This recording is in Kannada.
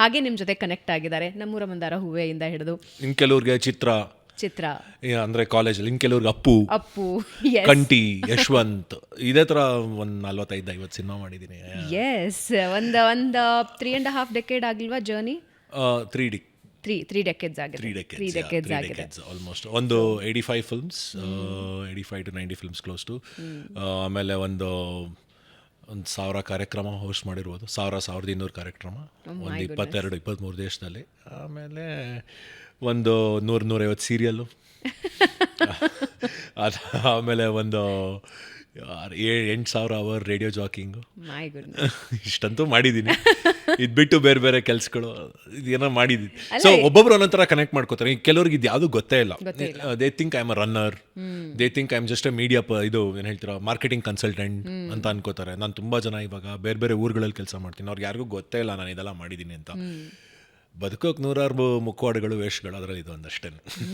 ಹಾಗೆ ನಿಮ್ಮ ಜೊತೆ ಕನೆಕ್ಟ್ ಆಗಿದ್ದಾರೆ. ನಮ್ಮೂರ ಮಂದಾರ ಹೂವೆಯಿಂದ ಹಿಡಿದು. ಇನ್ ಕೆಲವ್ರಿಗೆ ಚಿತ್ರ. ಚಿತ್ರ. ಅಂದ್ರೆ ಕಾಲೇಜಲ್ಲಿ ಇನ್ ಕೆಲವ್ರಿಗೆ ಅಪ್ಪು. ಅಪ್ಪು ಕಂಟಿ ಯಶವಂತ್. ಇದೇ ತರ ಒಂದ್ ನಲ್ವತ್ತೈದು ಐವತ್ತು ಸಿನಿಮಾ ಮಾಡಿದ್ದೀನಿ ಎಸ್ ಒಂದು ಒಂದು ತ್ರೀ ಅಂಡ್ ಹಾಫ್ ಡೆಕೆಡ್ ಆಗಿಲ್ವಾ journey three D three three decades ಆಗಿದೆ. ತ್ರೀ ಡೆಕೆಡ್ಸ್ ಆಗಿದೆ. ಆಲ್ಮೋಸ್ಟ್ ಒಂದು eighty five films eighty five to ninety films close to ಆಮೇಲೆ ಒಂದು ಒಂದು ಸಾವಿರ ಕಾರ್ಯಕ್ರಮ ಹೋಸ್ಟ್ ಮಾಡಿರ್ಬೋದು. ಸಾವಿರ ಸಾವಿರದ ಇನ್ನೂರು ಕಾರ್ಯಕ್ರಮ. ಒಂದು ಇಪ್ಪತ್ತೆರಡು ಇಪ್ಪತ್ತ್ಮೂರು ದೇಶದಲ್ಲಿ. ಆಮೇಲೆ ಒಂದು ನೂರು ನೂರೈವತ್ತು ಸೀರಿಯಲ್ಲು ಅದು ಆಮೇಲೆ ಒಂದು ಏಳು ಎಂಟು ಸಾವಿರ ಅವರ್ ರೇಡಿಯೋ ಜಾಕಿಂಗು ಇಷ್ಟಂತೂ ಮಾಡಿದ್ದೀನಿ. ಇದು ಬಿಟ್ಟು ಬೇರೆ ಬೇರೆ ಕೆಲಸಗಳು ಇದೇನೋ ಮಾಡಿದ್ದೀನಿ. ಸೊ ಒಬ್ಬೊಬ್ರು ಒಂದೊಂಥರ ಕನೆಕ್ಟ್ ಮಾಡ್ಕೋತಾರೆ. ಕೆಲವ್ರಿಗೆ ಇದು ಯಾವುದು ಗೊತ್ತೇ ಇಲ್ಲ. They think I am a runner they think I am just media media ಇದು ಏನು ಹೇಳ್ತೀರಾ ಮಾರ್ಕೆಟಿಂಗ್ ಕನ್ಸಲ್ಟೆಂಟ್ ಅಂತ ಅನ್ಕೋತಾರೆ. ನಾನು ತುಂಬ ಜನ ಇವಾಗ ಬೇರೆ ಬೇರೆ ಊರುಗಳಲ್ಲಿ ಕೆಲಸ ಮಾಡ್ತೀನಿ. ಅವ್ರಿಗೆ ಯಾರಿಗೂ ಗೊತ್ತೇ ಇಲ್ಲ ನಾನು ಇದೆಲ್ಲ ಮಾಡಿದ್ದೀನಿ ಅಂತ. ಬದುಕೋಕೆ ನೂರಾರು ಮುಖವಾಡಗಳು ವೇಷಗಳು ಅದರಲ್ಲಿ ಇದು ಒಂದಷ್ಟೇ